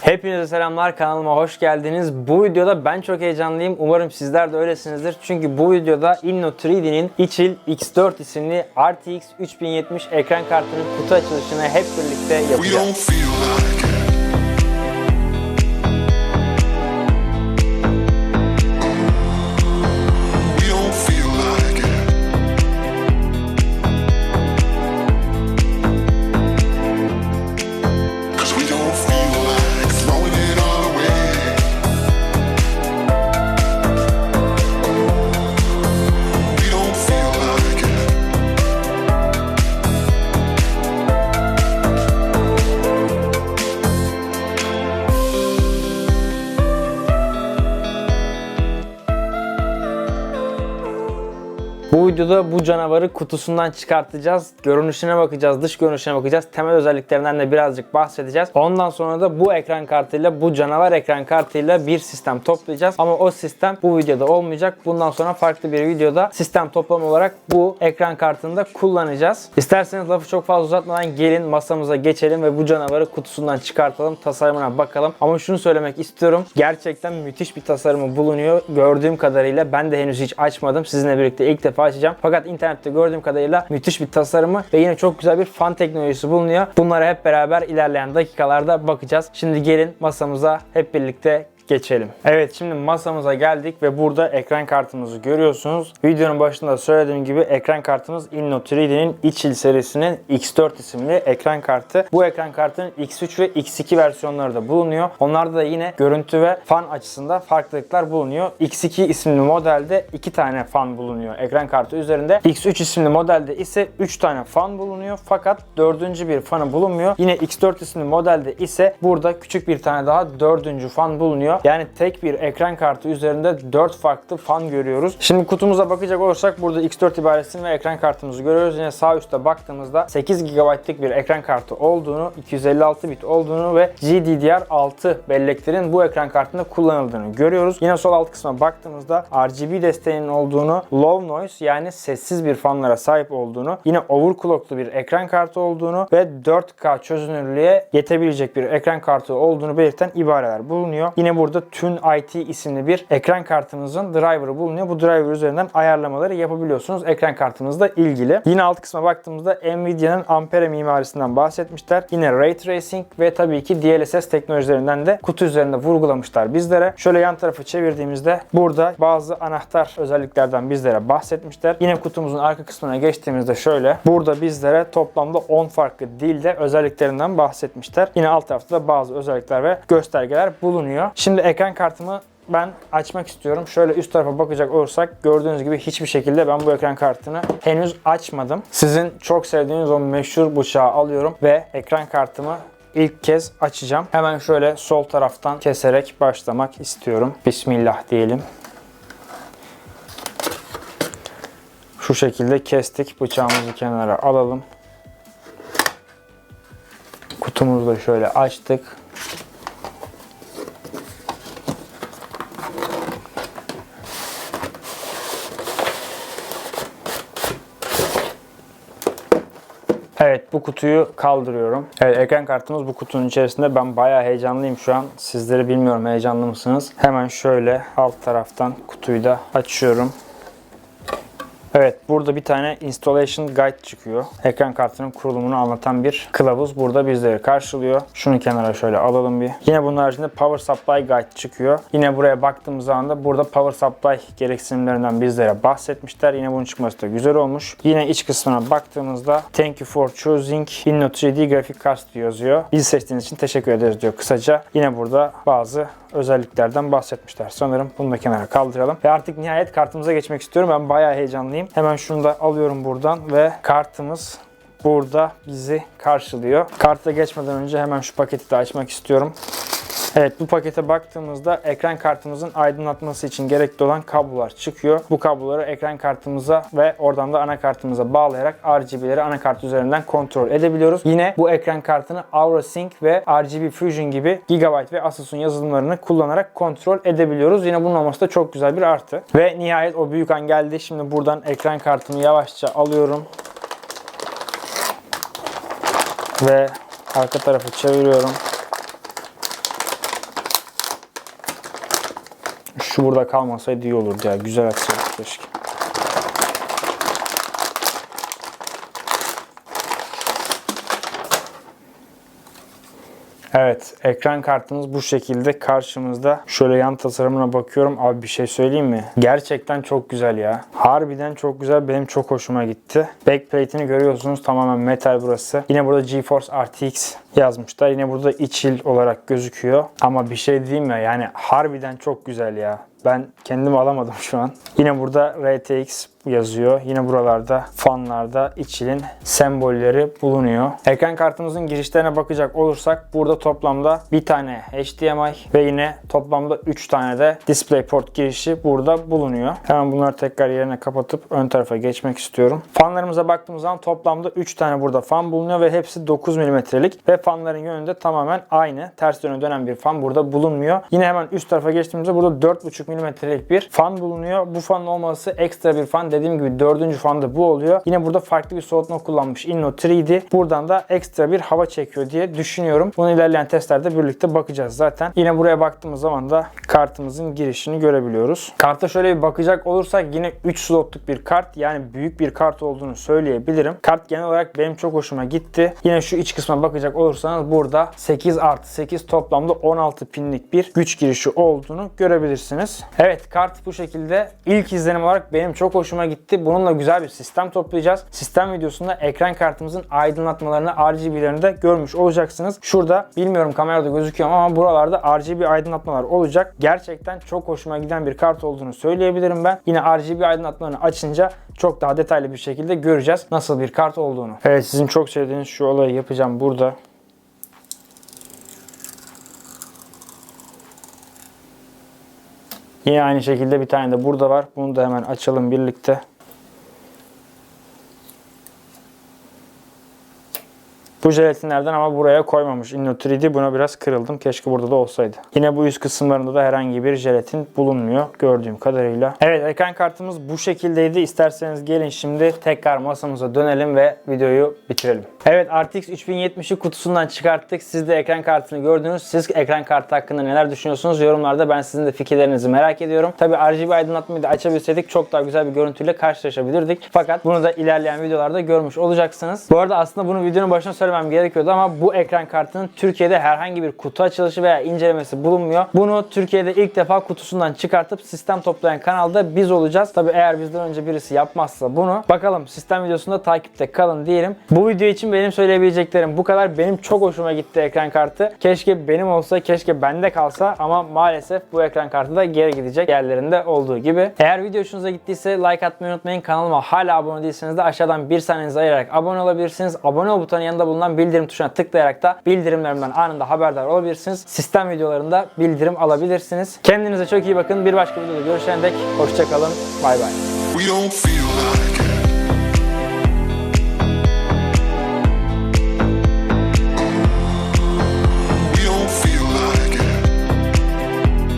Hepinize selamlar kanalıma hoş geldiniz. Bu videoda ben çok heyecanlıyım. Umarım sizler de öylesinizdir. Çünkü bu videoda Inno 3D'nin Ichil X4 isimli RTX 3070 ekran kartının kutu açılışını hep birlikte yapacağız. Bu videoda bu canavarı kutusundan çıkartacağız. Görünüşüne bakacağız, dış görünüşüne bakacağız. Temel özelliklerinden de birazcık bahsedeceğiz. Ondan sonra da bu ekran kartıyla, bu canavar ekran kartıyla bir sistem toplayacağız. Ama o sistem bu videoda olmayacak. Bundan sonra farklı bir videoda sistem toplam olarak bu ekran kartını da kullanacağız. İsterseniz lafı çok fazla uzatmadan gelin masamıza geçelim ve bu canavarı kutusundan çıkartalım. Tasarımına bakalım. Ama şunu söylemek istiyorum. Gerçekten müthiş bir tasarımı bulunuyor. Gördüğüm kadarıyla ben de henüz hiç açmadım. Sizinle birlikte ilk defa açacağım. Fakat internette gördüğüm kadarıyla müthiş bir tasarımı ve yine çok güzel bir fan teknolojisi bulunuyor. Bunlara hep beraber ilerleyen dakikalarda bakacağız. Şimdi gelin masamıza hep birlikte geçelim. Evet şimdi masamıza geldik ve burada ekran kartımızı görüyorsunuz. Videonun başında söylediğim gibi ekran kartımız Inno 3D'nin Ichil serisinin X4 isimli ekran kartı. Bu ekran kartının X3 ve X2 versiyonları da bulunuyor. Onlarda da yine görüntü ve fan açısında farklılıklar bulunuyor. X2 isimli modelde 2 tane fan bulunuyor ekran kartı üzerinde. X3 isimli modelde ise 3 tane fan bulunuyor fakat dördüncü bir fanı bulunmuyor. Yine X4 isimli modelde ise burada küçük bir tane daha dördüncü fan bulunuyor. Yani tek bir ekran kartı üzerinde 4 farklı fan görüyoruz. Şimdi kutumuza bakacak olursak burada X4 ibaresini ve ekran kartımızı görüyoruz. Yine sağ üstte baktığımızda 8 GB'lık bir ekran kartı olduğunu, 256 bit olduğunu ve GDDR6 belleklerin bu ekran kartında kullanıldığını görüyoruz. Yine sol alt kısma baktığımızda RGB desteğinin olduğunu, low noise yani sessiz bir fanlara sahip olduğunu, yine overclocklu bir ekran kartı olduğunu ve 4K çözünürlüğe yetebilecek bir ekran kartı olduğunu belirten ibareler bulunuyor. Yine burada Tune IT isimli bir ekran kartımızın driver'ı bulunuyor. Bu driver üzerinden ayarlamaları yapabiliyorsunuz ekran kartınızla ilgili. Yine alt kısma baktığımızda Nvidia'nın Ampere mimarisinden bahsetmişler. Yine Ray Tracing ve tabii ki DLSS teknolojilerinden de kutu üzerinde vurgulamışlar bizlere. Şöyle yan tarafı çevirdiğimizde burada bazı anahtar özelliklerden bizlere bahsetmişler. Yine kutumuzun arka kısmına geçtiğimizde şöyle burada bizlere toplamda 10 farklı dilde özelliklerinden bahsetmişler. Yine alt tarafta da bazı özellikler ve göstergeler bulunuyor. Şimdi ekran kartımı ben açmak istiyorum. Şöyle üst tarafa bakacak olursak gördüğünüz gibi hiçbir şekilde ben bu ekran kartını henüz açmadım. Sizin çok sevdiğiniz o meşhur bıçağı alıyorum ve ekran kartımı ilk kez açacağım. Hemen şöyle sol taraftan keserek başlamak istiyorum. Bismillah diyelim. Şu şekilde kestik. Bıçağımızı kenara alalım. Kutumuzu da şöyle açtık. Bu kutuyu kaldırıyorum. Evet ekran kartımız bu kutunun içerisinde. Ben bayağı heyecanlıyım şu an. Sizleri bilmiyorum heyecanlı mısınız? Hemen şöyle alt taraftan kutuyu da açıyorum. Evet burada bir tane installation guide çıkıyor. Ekran kartının kurulumunu anlatan bir kılavuz burada bizleri karşılıyor. Şunu kenara şöyle alalım bir. Yine bunun haricinde power supply guide çıkıyor. Yine buraya baktığımız zaman da burada power supply gereksinimlerinden bizlere bahsetmişler. Yine bunun çıkması da güzel olmuş. Yine iç kısmına baktığımızda thank you for choosing Inno 3D Graphic Card yazıyor. Bizi seçtiğiniz için teşekkür ederiz diyor kısaca. Yine burada bazı özelliklerden bahsetmişler. Sanırım bunu da kenara kaldıralım. Ve artık nihayet kartımıza geçmek istiyorum. Ben bayağı heyecanlıyım. Hemen şunu da alıyorum buradan ve kartımız burada bizi karşılıyor. Karta geçmeden önce hemen şu paketi de açmak istiyorum. Evet bu pakete baktığımızda ekran kartımızın aydınlatması için gerekli olan kablolar çıkıyor. Bu kabloları ekran kartımıza ve oradan da anakartımıza bağlayarak RGB'leri anakart üzerinden kontrol edebiliyoruz. Yine bu ekran kartını AuraSync ve RGB Fusion gibi Gigabyte ve Asus'un yazılımlarını kullanarak kontrol edebiliyoruz. Yine bunun olması da çok güzel bir artı. Ve nihayet o büyük an geldi. Şimdi buradan ekran kartımı yavaşça alıyorum. Ve arka tarafı çeviriyorum. Şu burada kalmasaydı iyi olurdu ya. Güzel açsaydık keşke. Evet, ekran kartımız bu şekilde karşımızda. Şöyle yan tasarımına bakıyorum. Abi bir şey söyleyeyim mi? Gerçekten çok güzel ya. Harbiden çok güzel. Benim çok hoşuma gitti. Backplate'ini görüyorsunuz. Tamamen metal burası. Yine burada GeForce RTX yazmışlar. Yine burada içil olarak gözüküyor. Ama bir şey diyeyim ya yani harbiden çok güzel ya. Ben kendimi alamadım şu an. Yine burada RTX yazıyor. Yine buralarda fanlarda içilin sembolleri bulunuyor. Ekran kartımızın girişlerine bakacak olursak burada toplamda bir tane HDMI ve yine toplamda 3 tane de DisplayPort girişi burada bulunuyor. Hemen bunları tekrar yerine kapatıp ön tarafa geçmek istiyorum. Fanlarımıza baktığımız zaman toplamda 3 tane burada fan bulunuyor ve hepsi 9 mm'lik ve fanların yönü de tamamen aynı. Ters yöne dönen bir fan burada bulunmuyor. Yine hemen üst tarafa geçtiğimizde burada 4,5 mm'lik bir fan bulunuyor. Bu fanın olması ekstra bir fan. Dediğim gibi dördüncü fan da bu oluyor. Yine burada farklı bir soğutma kullanmış Inno 3D. Buradan da ekstra bir hava çekiyor diye düşünüyorum. Bunu ilerleyen testlerde birlikte bakacağız zaten. Yine buraya baktığımız zaman da kartımızın girişini görebiliyoruz. Karta şöyle bir bakacak olursak yine 3 slotluk bir kart. Yani büyük bir kart olduğunu söyleyebilirim. Kart genel olarak benim çok hoşuma gitti. Yine şu iç kısma bakacak olursanız burada 8 artı 8 toplamda 16 pinlik bir güç girişi olduğunu görebilirsiniz. Evet kart bu şekilde. İlk izlenim olarak benim çok hoşuma gitti. Bununla güzel bir sistem toplayacağız. Sistem videosunda ekran kartımızın aydınlatmalarını, RGB'lerini de görmüş olacaksınız. Şurada bilmiyorum kamerada gözüküyor ama buralarda RGB aydınlatmalar olacak. Gerçekten çok hoşuma giden bir kart olduğunu söyleyebilirim ben. Yine RGB aydınlatmalarını açınca çok daha detaylı bir şekilde göreceğiz nasıl bir kart olduğunu. Evet sizin çok sevdiğiniz şu olayı yapacağım burada. Yine aynı şekilde bir tane de burada var. Bunu da hemen açalım birlikte. Bu jelatinlerden ama buraya koymamış Inno 3D. Buna biraz kırıldım. Keşke burada da olsaydı. Yine bu üst kısımlarında da herhangi bir jelatin bulunmuyor gördüğüm kadarıyla. Evet ekran kartımız bu şekildeydi. İsterseniz gelin şimdi tekrar masamıza dönelim ve videoyu bitirelim. Evet RTX 3070'i kutusundan çıkarttık. Siz de ekran kartını gördünüz. Siz ekran kartı hakkında neler düşünüyorsunuz? Yorumlarda ben sizin de fikirlerinizi merak ediyorum. Tabi RGB aydınlatmayı da açabilseydik çok daha güzel bir görüntüyle karşılaşabilirdik. Fakat bunu da ilerleyen videolarda görmüş olacaksınız. Bu arada aslında bunu videonun başına söylemem gerekiyordu ama bu ekran kartının Türkiye'de herhangi bir kutu açılışı veya incelemesi bulunmuyor. Bunu Türkiye'de ilk defa kutusundan çıkartıp sistem toplayan kanalda biz olacağız. Tabi eğer bizden önce birisi yapmazsa bunu bakalım sistem videosunda takipte kalın diyelim. Bu video için benim söyleyebileceklerim bu kadar. Benim çok hoşuma gitti ekran kartı. Keşke benim olsa, keşke bende kalsa ama maalesef bu ekran kartı da geri gidecek yerlerinde olduğu gibi. Eğer video hoşunuza gittiyse like atmayı unutmayın. Kanalıma hala abone değilseniz de aşağıdan bir saniyenizi ayırarak abone olabilirsiniz. Abone ol butonun yanında bulunan bildirim tuşuna tıklayarak da bildirimlerimden anında haberdar olabilirsiniz. Sistem videolarında bildirim alabilirsiniz. Kendinize çok iyi bakın. Bir başka videoda görüşene dek hoşçakalın. Bay bay.